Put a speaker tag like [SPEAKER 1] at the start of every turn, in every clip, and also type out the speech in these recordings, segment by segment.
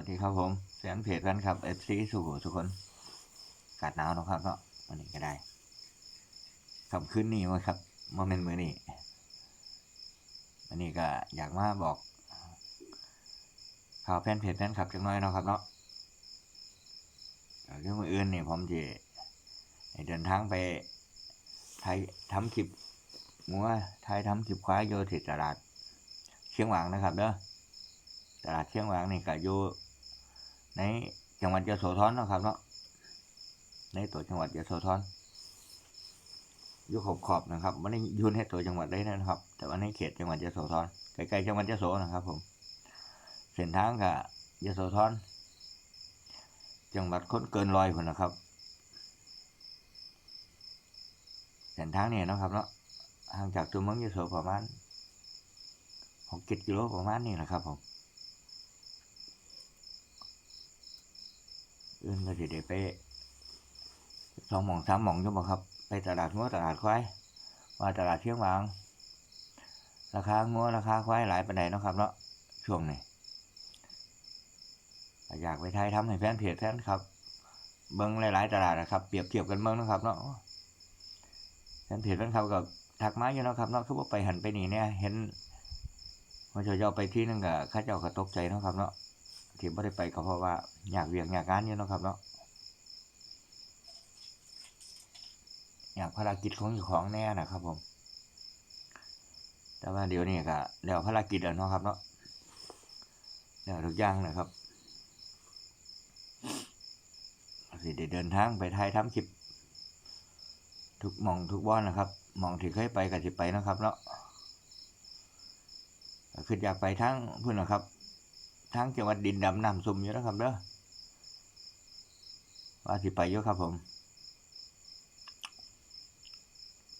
[SPEAKER 1] วัสดีครับผมแฟนเพจแฟนครับเอฟซีสุโขทุกคนกาศหนาวนะครับเนาะวันนี้ก็ได้คำคืนนี้มาครับมาเป็นมือนี้วันนี้ก็อยากมาบอก ข่าวแฟนเพจแฟนคลับจังน้อยเนาะครับเนาะก็คือมืออื่นนี่ผมจะเดินทางไปไทยทำคลิปมัวไทยทำคลิปคว้าโยธิตลาดเชียงหวางนะครับเด้อตลาดเชียงหวางนี่ก็อยู่ ในจังหวัดยโสธรนะครับเนาะในตัวจังหวัดยโสธรอยู่ขอบขอบนะครับไม่ได้ยู่ในตัวจังหวัดได้นะครับ แต่ว่าในเขตจังหวัดยโสธรใกล้ๆจังหวัดยโสนะครับ ผมเส้นทางกับยโสธรจังหวัดคนเกินรอยคนนะครับเส้นทางนี่เนะครับเนาะห่างจากตัวเมืองยโสประมาณหกเจ็ดกิโลประมาณนี้นะครับผม อื่นก็สิได้ไปสองหม่องสามหม่องอยู่บ่ครับ ไปตลาดงัวตลาดควายว่าตลาดเชียงวาง ราคางัวราคาควายหลายปานใดเนาะครับเนาะช่วงนี้อยากไปไทยทำให้แฟนเพจแฟนครับเบิ่งหลาย ๆ ตลาดนะครับเปรียบเทียบกันเบิ่งนะครับเนาะแฟนเพจแฟนครับกับทักมาอยู่เนาะครับเนาะคือว่าไปหันไปนี่เนี่ยเห็นว่าจะเอไปที่นึงก็เข้าเจ้าก็ตกใจเนาะครับเนาะ ที่ไม่ได้ไปก็เพราะว่าอยากเวียกอยากงานอยู่เนะครับเนาะอยากภารกิจของอยู่ของแน่นะครับผม แต่ว่าเดี๋ยวนี้ก็แล้วภารกิจแล้วเนาะครับเนาะแล้วทุกอย่างนะครับสิเดินทางไปไทยทำคลิป ทุกมองทุกบ้านนะครับมองที่เคยไปก็สิไปนะครับเนาะคืออยากไปทั้งเพุ่นนะครับ ทางจังหวัดดินดำน้ำซุมอยู่นะครับเด้อว่าสิไปอยู่ครับผม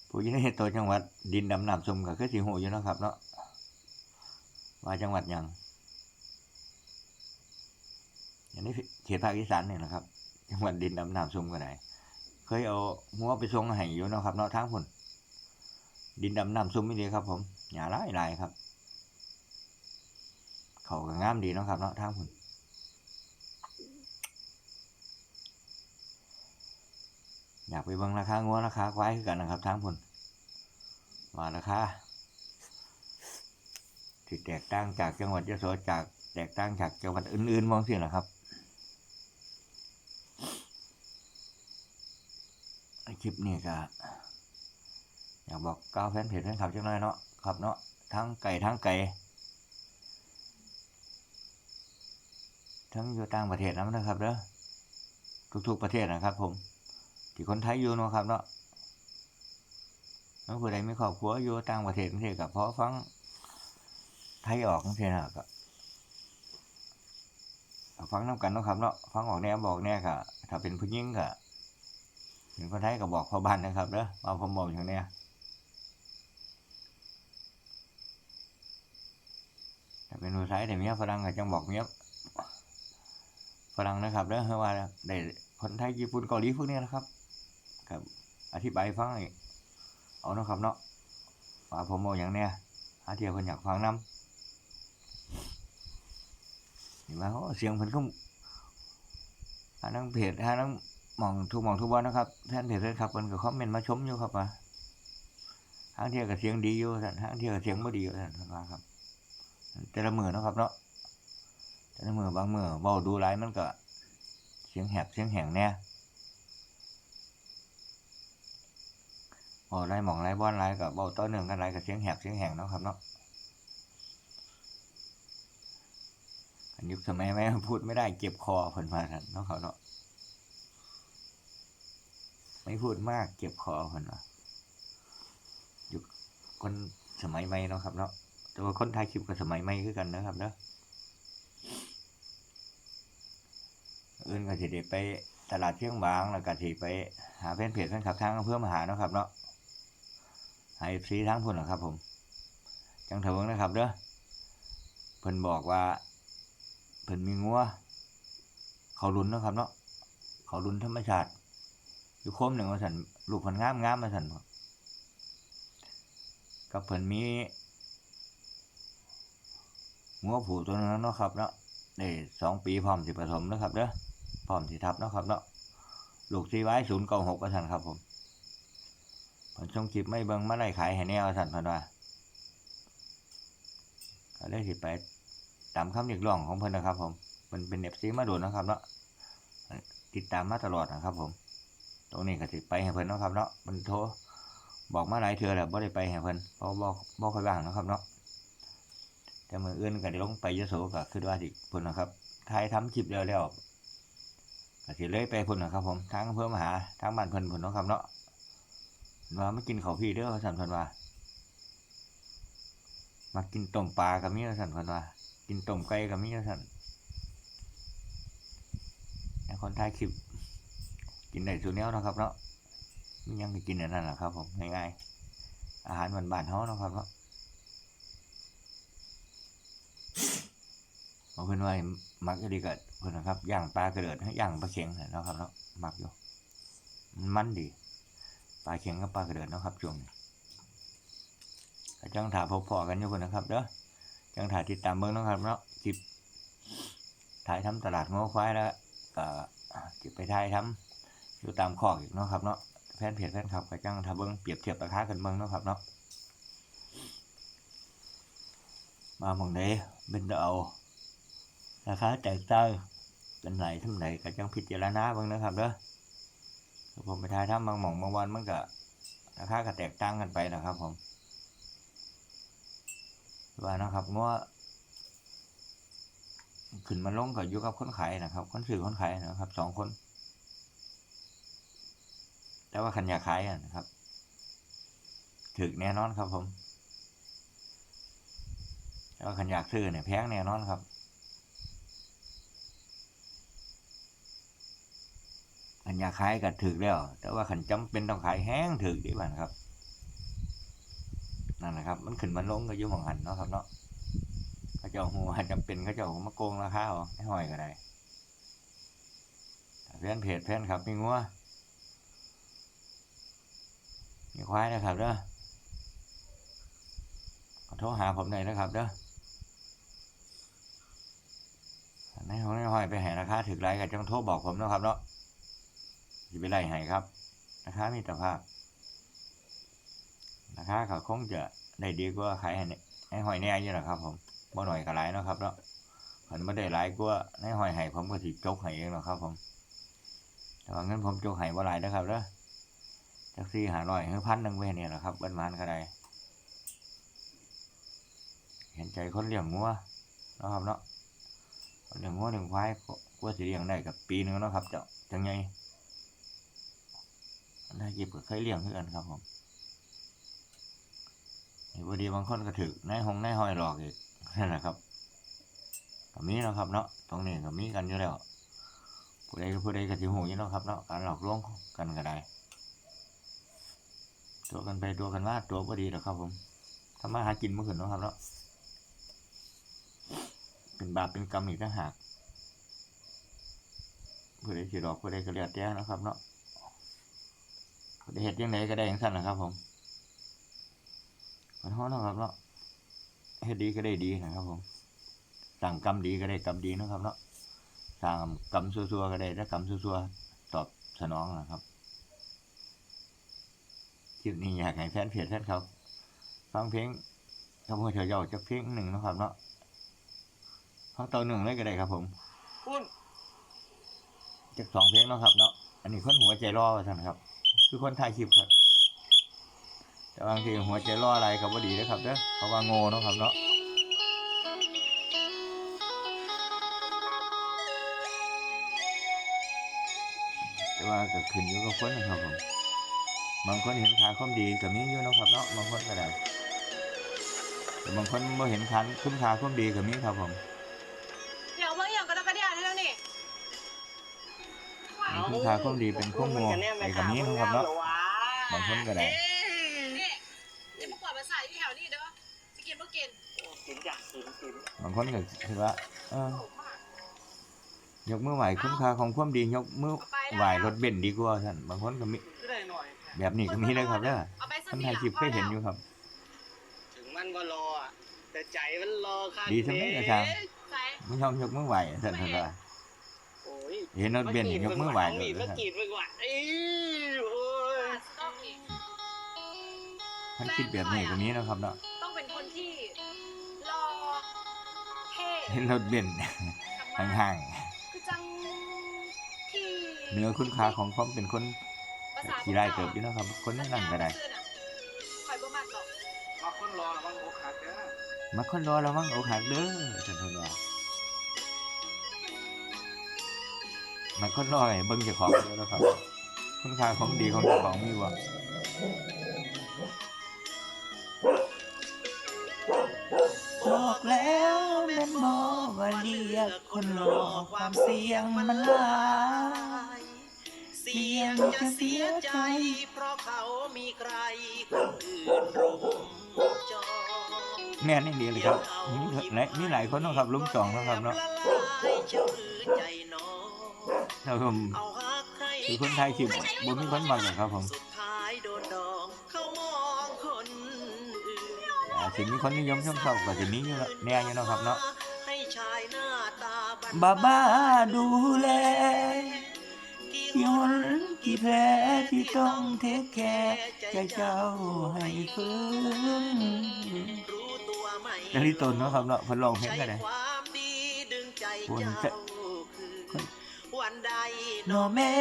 [SPEAKER 1] ผู้ยินในตัวจังหวัดดินดำน้ำซุมก็คือสิหูอยู่นะครับเนาะว่าจังหวัดยังอย่างนี้เขตภาคอีสานเนี่ยนะครับ จังหวัดดินดำน้ำซุมก็ได้เคยเอาหัวไปส่งให้อยู่นะครับเนาะทางพุ่นดินดำน้ำซุมไม่ดีครับ ผมหยาหลายหลายครับ เขาก็งามดีเนาะครับเนาะทางพุ่นอยากไปเบิ่งราคางัวราคาควายคือกันนะครับทางพุ่นว่าราคาที่แตกต่างจากจังหวัดยโสจากแตกต่างจากจังหวัดอื่นๆมองสินะครับคลิปนี้ก็อยากบอกก้าวแฟนเพจแฟนคลับจังเลยเนาะครับเนาะทั้งไก่ทั้งไก่ ทั้งอยู่ต่างประเทศนะนะครับเด้อทุกๆประเทศนะครับ ผม ที่คนไทยอยู่เนาะครับเนาะแล้วผู้ใดมีครอบครัวอยู่ต่างประเทศเทศกับพอฟังไทยออกจังซี่นะก็ก็ฟังน้ำกันนะครับเนาะฟังออกแน่บอกแน่ค่ะถ้าเป็นผู้หญิงก็เป็นคนไทยก็บอกพ่อบ้านนะครับเด้อว่าผมบอกอย่างเนี้ยถ้าเป็นผู้ชายแต่เมียฝรั่งก็จังบอกเมีย ฝรั่งนะครับเด้อเพราว่าได้คนไทยญี่ปุ่นเกาหลีพวกนี้นะครับ ครับ อธิบายฟังอีกเอาเนาะครับเนาะว่าผมบอกอย่างเนี้ยหาเที่ยวคนอยากฟังน้ำเห็นไหมเสียงเพิ่นก็หานังเพจหานังมองทุกมองทุกวันนะครับท่านเพจเลยครับเพิ่นก็คอมเมนต์มาชมอยู่ครับว่าทางเที่ยวกับเสียงดีอยู่ท่านทางเที่ยวกับเสียงไม่ดีอยู่ท่านว่าครับ แต่ละมือนะครับเนาะ แต่ในมือบางเมื่อเบาดูไรมันก็ เสียงแหบเสียงแหงแน่บาไรหมองไรบ้อนไรกับเบาต้อหนึ่งกันไรกับเสียงแหบเสียงแหงเนาะครับเนาะอันยุคสมัยแม่พูดไม่ได้เจ็บคอเพิ่นมาท่านเนาะครับเนาะไม่พูดมากเจ็บคอเพิ่นว่ายุคคนสมัยใหม่เนาะครับเนาะแต่ว่าคนไทยคลิปกับสมัยใหม่คือกันนะครับเนาะ อื่นก็สิได้ไปตลาดเชียงบางแล้วก็สิไปหาแฟนเพจแฟนคลับทางอำเภอมหาเนาะครับเนาะให้ฟรีทั้งพุ่นเหรอครับ ผม จังเถิงนะครับเด้อเพิ่นบอกว่าเพิ่นมีงัวเขาลุนเนาะครับเนาะเขาลุนธรรมชาติ อยู่คมหนึ่งมาสันลูกเพิ่นงามงามมาสันกับเพิ่นมีงัวผูตัวนึงเนาะครับเนาะได้สองปีพร้อมสิผสมนะครับเด้อ พร้อมสิทับเนาะครับเนาะลูกซีไว้ศูนย์เก้าหกก็ทันครับผมผลชงคลิปไม่เบิ่งมาไล่ขายให้แนวทันพันว่าก็เลยสิไปตามคำเรียกร้องของเพิ่นนะครับ ผม มันเป็นเน็บซีมาโดนนะครับเนาะติดตามมาตลอดนะครับ ผม ตรงนี้ก็สิไปให้เพิ่นนะครับเนาะมันโทรบอกมาหลายเทื่อแล้วบ่ได้ไปให้เพิ่นเพราะบ่บ่ค่อยว่างนะครับเนาะแต่มื้ออื่นก็ได้ลงไปยโสก็คือว่าสิเพิ่นนะครับถ่ายทำคลิปแล้วแล้ว ก็สิเลยไปพิ่นนะครับ ผมทางอำเภอมหาทางบ้านเพิ่นพิ่นเนาะครับเนาะเพิ่นว่ามากินข้าวพี่เด้อว่าซั่นเพิ่นว่ามากินต้มปลาก็มีว่าซั่นเพิ่นว่ากินต้มไก่ก็มีว่าซั่นแต่คนถ่ายคลิปกินได้สุดแนวเนะครับเนาะมียังไปกินอันนั้นแหละครับ ผมง่ายๆอาหารบ้านๆเฮาเนาะครับเนาะ เอาเพิ่นว่ามักจะดีกับเพิ่นนะครับย่างปลากระเดิดย่างปลาเข็งเนาะครับเนาะมักอยู่มันดีปลาเข็งกับปลากระเดิดเนาะครับช่วงนี้จังถ่าพบพอกันอยู่เพิ่นนะครับเด้อจังถ่าติดตามเบิ่งนะครับเนาะคลิปถ่ายทำตลาดงัวควายแล้วก็จิไปถ่ายทำอยู่ตามขอกอีกเนาะครับเนาะแฟนเพจแฟนคลับก็จังทาเบิ้งเปรียบเทียบราคากันเบิ้งเนาะครับเนาะมาหมองใดเป็นเอา ราคาแตกต่างกันไหนทั้งไหนก็จังพิจารณาบิ้งนะครับเด้อผมไปทายถ้าบางหม่องบางวันมันก็ราคาก็แตกต่างกันไปนะครับ ผมว่านะครับงัวขึ้นมาลงก็อยู่กับคนขายนะครับ คนซื้อคนขายนะครับสองคน แต่ว่าขันอยากขายนะครับถึกแน่นอนครับผมแต่ว่าขันอยากซื้อเนี่ยแพงแน่นอนครับ ขันอยากขายก็ถึกแล้ว แต่ว่าขันจำเป็นต้องขายแห้งถึกดีบ้านะครับนั่นนะครับ มันขึ้นมันลงก็ยุ่หมองหันเนาะครับเนาะเขาเจ้าหัวจำเป็นเขาเจ้ามาโกงราคาเอาให้ห้อยก็ได้แต่แฟนเพจแฟนครับมีงัวมีควายนะครับเด้อขอโทรหาผมหน่อยนะครับเด้อในห้องในห้อยไปให้ราคาถึกไรก็จังโทรบอกผมนะครับเนาะ จะไปไล่ให้ครับราคามีตรภาพราคาเขาคงจะได้ดีกว่าขายให้เนี่ยให้หอยแน่อยู่นะครับผมบ่หน่อยก็หลายเนาะครับเนาะผมไม่ได้หลายกว่าในหอยให้ผมก็สิจกให้เองหรอกครับผมแต่ว่าเงินผมจกให้บ่หลายนะครับเด้อจักซี่หาร้อยคือพันหนึ่งเว้ยเนี่ยแหละครับบ้านมันก็ได้เห็นใจคนเลี้ยงงัวนะครับเนาะเลี้ยงงัวเลี้ยงควายกว่าสิเลี้ยงได้กับปีหนึงเนาะครับเจ้าจังไง ได้เก็บก็เคยเลี้ยงเพื่อกันครับผมพอดีบางคนก็ถือนายหงนายหอยหลอกอีกนั่นแหละครับก็มีเนาะครับเนาะตรงนี้ก็มีกันอยู่แล้วผู้ใดก็ผู้ใดก็สิหูอยู่เนาะครับเนาะการหลอกลวงกันก็ได้ตัวกันไปตัวกันมาตัวก็ดีหรอครับ ผมทำมาหากินเมื่อคืนเนาะครับเนาะเป็นบาปเป็นกรรมอีกต่างหากเพื่อได้สิดอกเพื่อได้กระเลียดแต้นะครับเนาะ เพื่อได้เห็ดยังไงก็ได้อย่างสั้นนะครับ ผมขอโทษนะครับเนาะเฮ็ดดีก็ได้ดีนะครับ ผมสั่งกรรมดีก็ได้กรรมดีนะครับ เนาะสั่งกรรมซัวๆก็ได้ถ้ากรรมซัวๆตอบสนองนะครับคลิปนี้อยากให้แฟนเพจแฟนครับ ฟังเพลงขโมยเฉยเยาจากเพลงหนึ่งนะครับเนาะฟังตัวหนึ่งเลยก็ได้ครับผม
[SPEAKER 2] คุณ
[SPEAKER 1] จากสองเพลงเนาะครับเนาะอันนี้คนหัวใจรอว่าท่านครับ คือคนถ่ายคลิปครับแต่บางทีหัวใจรออะไรกับว่าดีนะครับเด้อเพราว่าโง่เนาะครับเนาะแต่ว่าก็ขึ้นอยู่กับคนนะครับผมบางคนเห็นค่าความดีก็มีอยู่เนาะครับเนาะบางคนก็ได้แต่บางคนไม่เห็นคันคุณค่าความดีก็มีครับผม คุณค่าความดีเป็นข้อมูลไอ้กับนี้เนาะครับเนาะบางคนก็ได้
[SPEAKER 3] นี่นี่มากวาดภาษาอยู่แถวนี้เด้อจะกินเมื่อกิน
[SPEAKER 2] กินอยากกินกิน
[SPEAKER 1] บางคนก็คือว่าเออยกมือไหวคุณค่าของความดียกมือไหวรถเบนซ์ดีกว่าท่านบางคนก็มี
[SPEAKER 2] ก็ได้หน่อย
[SPEAKER 1] แบบนี้ก็มีเลยครับเด้อ
[SPEAKER 3] เอาไป
[SPEAKER 1] คนไทยคลิปเคยเห็นอยู่ครับ
[SPEAKER 2] ถึงมันว่ารออะแต่ใจมันรอข้าง
[SPEAKER 1] ดีทั้งนั้นอาจารย์
[SPEAKER 3] ใส่
[SPEAKER 1] บไม่ยอมยกมือไหวท่านท่านว่า
[SPEAKER 2] โอ้ย
[SPEAKER 1] เห็นรถเบนซ์ยกมือไหวเล
[SPEAKER 2] เลย
[SPEAKER 1] ย
[SPEAKER 2] เมื่อกี้เมื่อก่อนเอ้ยโอ้ย
[SPEAKER 3] อะต้องอีก
[SPEAKER 1] ท่านคิดแบบนี้กว่านี้นะครับเนาะ
[SPEAKER 3] ต้องเป็นคนที่รอเท่
[SPEAKER 1] เห็นรถเบนซ์
[SPEAKER 3] ทำมาก
[SPEAKER 1] ห่าง
[SPEAKER 3] คือจังที่
[SPEAKER 1] ๆเหนือคุณค่าของความเป็นคน
[SPEAKER 3] ภาษา
[SPEAKER 1] ขี่ได้เติบอยู่นะครับคนนั่นก็ได้
[SPEAKER 3] คอยบ่มากหรอก
[SPEAKER 2] มาคนรอระวังอกหักเด้อ
[SPEAKER 1] มาคนรอระวังอกหักเด้อท่านท่านว่า มาคนรอให้เบิ่งเจ้าของเด้อนะครับ คุณค่าของดีของเจ้าของมีบ่บอกแล้วแม่นบอว่าเรียกคนรอความเสี่ยงมันหลาย
[SPEAKER 4] เสี่ยงจะเสียใจ เพราะเขามีใครคนอื่นรุมจอง
[SPEAKER 1] แม่นี่ดีเลยครับมีหลายมีหลายคนเนาะครับลุมจองเนาะครับเนาะ
[SPEAKER 4] ละลายเชื่อหรือใจน้อง
[SPEAKER 1] แล้วผม
[SPEAKER 4] เอาฮักให้
[SPEAKER 1] คือคนไทยคิดบ่มีคนมักหรอกครับผม
[SPEAKER 4] สุดท้ายโดนดองเขามองคนอื่น
[SPEAKER 1] อ่าสิมีคนนิยมชมชอบก็สิมีอยู่แล้วแน่อยู่เนาะครับเนาะ
[SPEAKER 4] ให้ชายหน้าตาบัน
[SPEAKER 1] บ้าบ้าดูแล
[SPEAKER 4] กี่
[SPEAKER 1] กี่
[SPEAKER 4] ห
[SPEAKER 1] ห
[SPEAKER 4] น
[SPEAKER 1] นกี่แผลที่ต้องเทคแคร์ใจเจ้าให้ฟื้น
[SPEAKER 4] รู้ตัวไหม
[SPEAKER 1] นาริตนเนาะครับเนาะเพิ่นร้องเพลง
[SPEAKER 4] ใช้
[SPEAKER 1] กันได้
[SPEAKER 4] ความดีดึงใจ
[SPEAKER 1] โอ้ย
[SPEAKER 4] เจ้าคือ วันใด
[SPEAKER 1] หนอแม่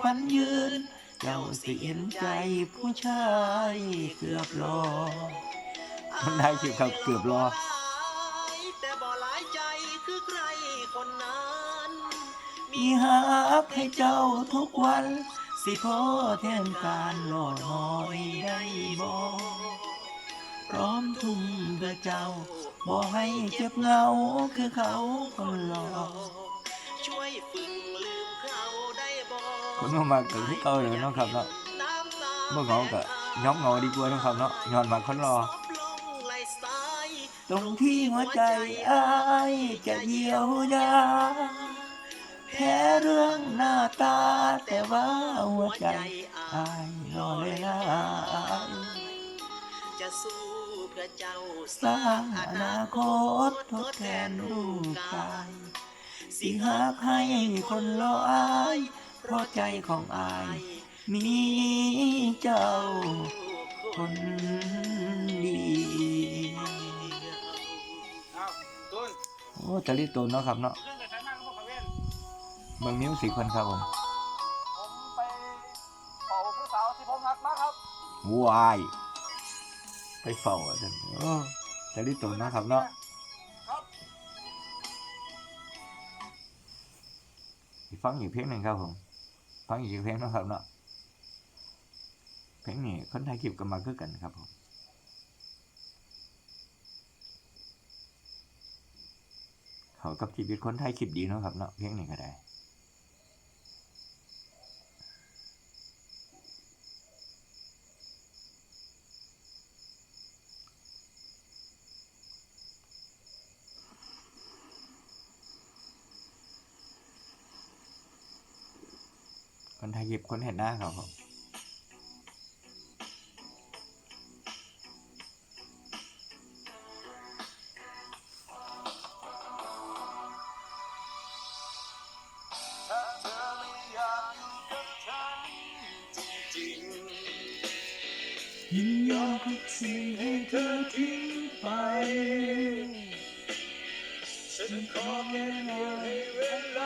[SPEAKER 1] ควันยืน เจ้าสิเห็นใจผู้ชายเกือบรอมันได้สิครับเกือบรอ
[SPEAKER 4] แต่บ่หลายใจคือใครคนนั้น
[SPEAKER 1] มีหักให้เจ้าทุกวัน สิพอแทนการรอน้อยได้บ่พร้อมทุ่มเพื่อเจ้าบ่ให้เจ็บเหงาคือเขาคนรอ
[SPEAKER 4] ช่วยฝึกลืมเขาได้บ่
[SPEAKER 1] คนมามาก็คือเก่าเลยนะครับเนาะ
[SPEAKER 4] น้ำตา
[SPEAKER 1] บ่เหงาก็ย้อมเงาดีกว่านะครับเนาะย้อนมาคนรอ ตรงที่หัวใจอ้ายจะเยียวยาแพ้เรื่องหน้าตาแต่ว่าหัวใจอ้ายรอเลยนะ
[SPEAKER 4] จะสู้เพื่อเจ้า
[SPEAKER 1] สร้างอนาคตทดแทนลูกกายสิหากให้คนรออาย เพราะใจของอาย มีเจ้าคนดี
[SPEAKER 2] อ้าวตุน
[SPEAKER 1] โอ้ตะลิโตนเนาะครับเนาะ
[SPEAKER 2] เรื่องแต่ใช้มากก็บอกเว้น
[SPEAKER 1] เบิ่งมิวสิกคนครับผม
[SPEAKER 2] ผมไปเป่าผู้สาวที่ผมหักมาครับ
[SPEAKER 1] วายไปเฝ้าอะท่านโอ้ตะลิโตนเนาะครับเนาะ
[SPEAKER 2] ครับ
[SPEAKER 1] อีกฟังอีกเพลงหนึ่งครับผม ฟังอีกเพลงนะครับเนาะเพลงนี้คนไทยคลิปกันมาคือกันครับผมเขากับชีวิตคนไทยคลิปดีเนาะครับเนาะเพลงนี้ก็ได้ คนไทยคลิปคนเห็นหน้าเขาครับ
[SPEAKER 2] ยิน
[SPEAKER 1] ยอมทุกสิ่งให้เธอทิ้งไป
[SPEAKER 2] ฉันขอแค่เพียงให้เวลา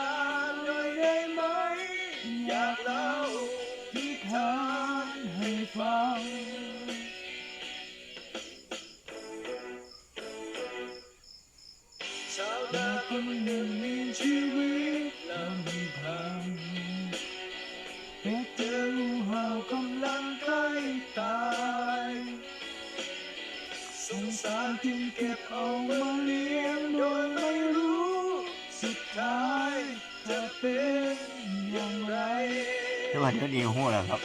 [SPEAKER 1] แต่ว่า
[SPEAKER 2] เดี๋ย
[SPEAKER 1] วนี้หู้แล้วครับ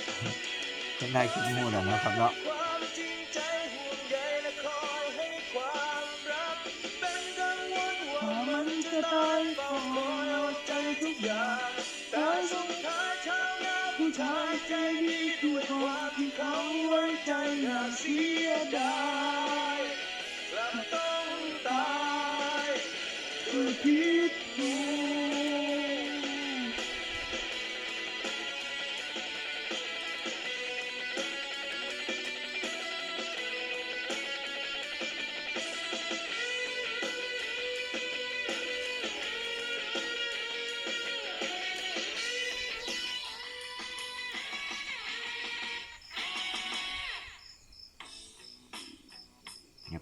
[SPEAKER 1] คนไทยคิดหู้แล้วนะครับเนาะ
[SPEAKER 2] ความจริงใจห่วงใยและคอยให้ความรักเนามันจะตายเฝ้าคอใจทุกอย่างแต่สุดท้าชาวนาผู้ชายใจดีด้วยความที่เขาไว้ใจอย่าเสียดายกลับต้องตายคือผิด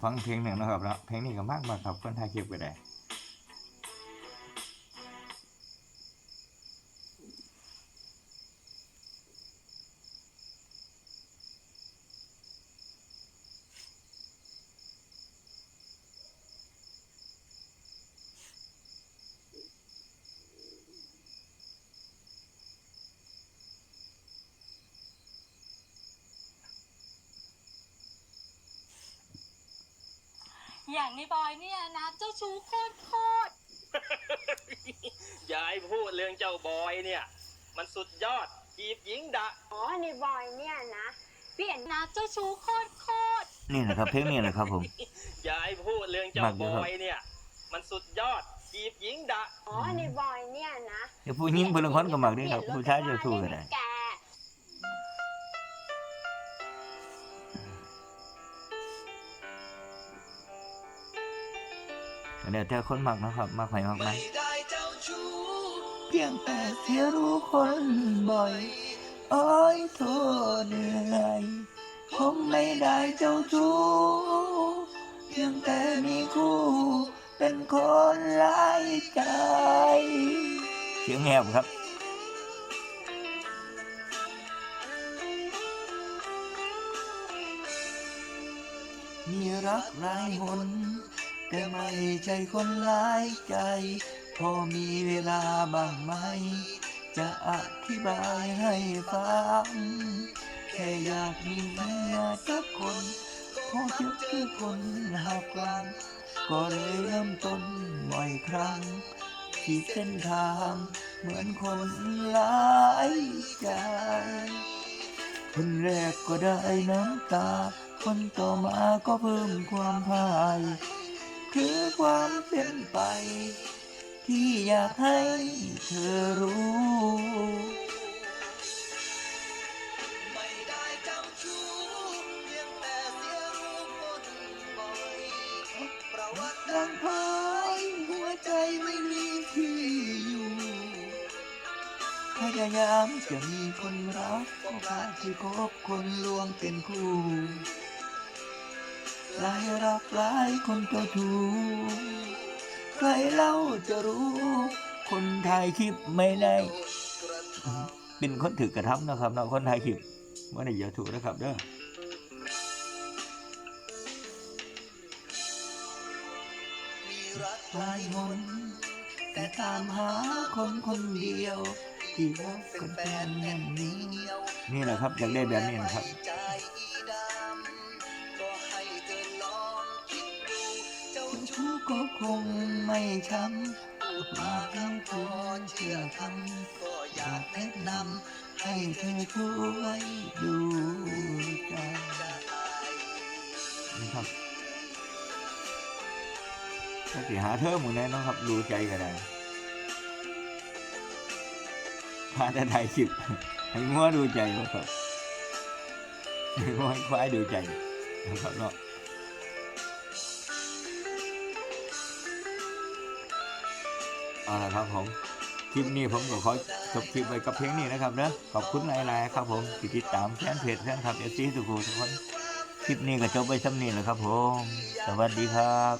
[SPEAKER 1] ฟังเพลงหนึ่งนะครับเนาะเพลงนี้ก็มากมากครับคนไทยคลิปก็ได้
[SPEAKER 3] อย่างในบอยเนี่ยนะเจ้าชู้โคตรโคตร
[SPEAKER 4] อย่าให้พูดเรื่องเจ้าบอยเนี่ย มันสุดยอดจีบหญิงดะ
[SPEAKER 5] อ๋อในบอยเนี่ยนะเปลี่ยน
[SPEAKER 3] นะเจ้าชู้โคตรโคตร
[SPEAKER 1] นี่นะครับเพลงนี้นะครับผม
[SPEAKER 4] อย่าให้พูดเรื่องเจ้า
[SPEAKER 1] มัก
[SPEAKER 4] บ
[SPEAKER 1] อยู่ครับ
[SPEAKER 4] อยเนี่ย มันสุดยอดจีบหญิงดะ
[SPEAKER 5] อ๋อในบอยเนี่ยนะ
[SPEAKER 1] เดี๋ยวผู้หญิงผู้ลางคนก็มักนี่ครับผู้ชายจะสู้ก็ได้
[SPEAKER 5] แก
[SPEAKER 1] เดี๋ยวแต่คนมักนะครับมักไปมักไหม
[SPEAKER 2] ได้เจ้าชู้
[SPEAKER 1] เพียงแต่เสียรู้คนบ่อย โอ้ยโทษเหนื่อยผมไม่ได้เจ้าชู้เพียงแต่มีคู่ เป็นคนหลายใจ เสียงแหบครับมีรักหลายคน แต่ไม่ใช่คนหลายใจ พอมีเวลาบ้างไหม จะอธิบายให้ฟัง แค่อยากมีเมียสักคนพอจะคือคนหักหลังก็เลยเริ่มต้นบ่อยครั้งที่เส้นทางเหมือนคนหลายใจ คนแรกก็ได้น้ำตา คนต่อมาก็เพิ่มความพ่าย คือความเป็นไป ที่อยากให้เธอรู้
[SPEAKER 2] ไม่ได้เจ้าชู้เพียงแต่เสียรู้คนบ่อยประวัติดังพายหัวใจไม่มีที่อยู่
[SPEAKER 1] พยายามจะมีคนรักก็ขาดที่คบคนลวงเป็นคู่ หลายรักหลายคนเจ้าทูใครเล่าจะรู้ คนถ่ายคลิปไม่ได้เป็นคนถือกระทำนะครับเนาะคนถ่ายคลิปว่าในอย่าถูกนะครับเด้อหลายคนแต่ตามหาคนคนเดียว ที่พบกันแฟนแน่นนี้นี่แหละครับอยากได้แบบนี้นะครับ ชู้ก็คงไม่ช้ำพูดมาทั้งควเชื่อค
[SPEAKER 2] ก็อ
[SPEAKER 1] ยาก
[SPEAKER 2] แนะ
[SPEAKER 1] นำให้เธอช่วยดูใจนะครับถ้าสิหาเธอหมู่แน่นาะครับ ดูใจก็ได้พาแต่ถ่ายคลิปให้งัวดูใจว่าครับให้งัวให้ควายดูใจนะครับเนาะ เอาละครับผมคลิปนี้ผมก็ขอจบคลิปไว้กับเพลงนี้นะครับเนอะขอบคุณหลายๆครับผมที่ติดตามแฟนเพจแฟนคลับเอซีทุกคนทุกคนคลิปนี้ก็จบไปซ้ำนี้แหละครับผม สวัสดีครับ